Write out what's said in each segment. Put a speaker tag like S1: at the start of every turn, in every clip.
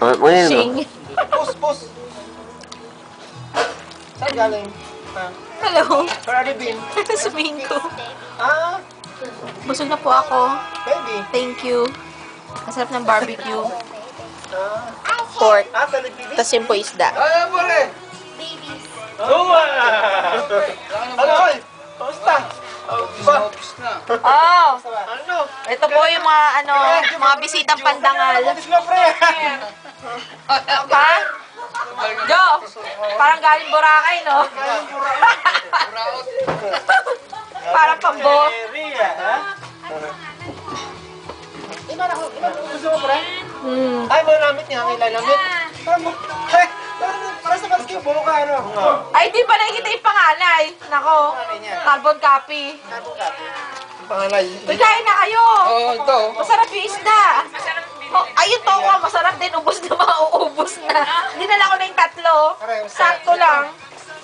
S1: Oh, ano yun?
S2: Shing.
S3: Pus, pus. Saan galing? Ah,
S2: Hello.
S3: you been?
S2: Suminko.
S3: Ah,
S2: Busog na po ako.
S3: baby.
S2: Thank you. Masarap ng barbecue.
S3: Ah,
S2: Pork.
S3: ah?
S2: Tapos yun po isda.
S3: Ay, pare. Tuma! Ano, oy? Kamusta? Ba?
S2: Oh,
S3: Ano?
S2: ito po yung mga ano, mga bisitang pandangal.
S3: Na, pre.
S2: Pa? Jo, parang galing Boracay, no? parang pambo.
S3: Iba na iba gusto mo, pre?
S2: Hmm.
S3: Ay, mga namit niya, ang ilanamit. Parang mo, ay, parang, parang sa maski yung buka, ano?
S2: Ay, di pa nakikita yung panganay. Nako, carbon copy.
S3: Pangalay.
S2: Uy, kain na kayo.
S3: Oo, ito.
S2: Masarap yung isda. Oh, ayun to, oh, masarap din. Ubus na mauubos na. Dinala ko na yung tatlo. Sakto lang.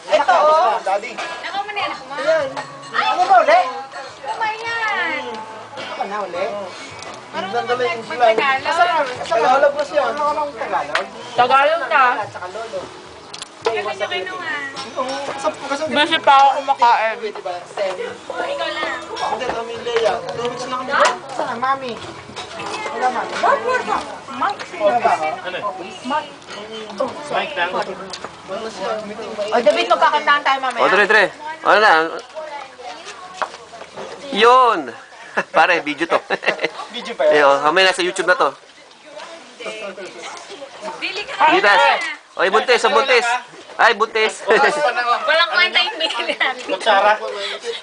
S2: Ito, oh.
S3: Daddy.
S4: Ako man yan, ako man.
S3: Ayan. Ano ba ulit?
S4: Tama yan.
S3: Ano na ulit?
S4: Marunong
S3: sila.
S4: mag-Tagalog.
S3: Tagalog na siya. Ano lang Tagalog?
S2: Tagalog na.
S3: At saka lolo.
S2: Basi pa ako kumakain.
S3: Ba?
S4: Ikaw lang.
S3: Hindi, kami Leia. Tumix lang kami. Saan, mami? Meeting ba?
S2: O, David, magkakantahan tayo
S1: O,
S2: mamaya.
S1: tre, tre. Ano na? Yun! Pare, video to.
S3: Video pa yan.
S1: oh, kamay nasa YouTube na to.
S4: Dili ka.
S1: Oy, buntis, oh, buntis! Ay, buntis!
S4: Walang kwenta yung binili natin.
S3: Kutsara.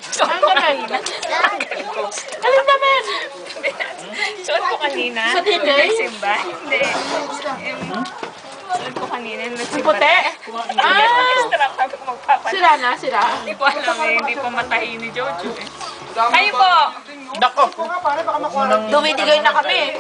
S4: Suot ko kanina.
S2: Alin naman?
S4: Suot ko kanina.
S2: Sa Tinder?
S4: Nagsimba. Hindi. Suot ko kanina. Nagsimba.
S2: Puti?
S4: Ah! Extra sabi ko magpapalit.
S2: Sira na, sira.
S4: Hindi ko alam eh. Hindi pa matahi ni Jojo eh. Kayo po.
S3: Dako.
S2: Dumidigay na kami.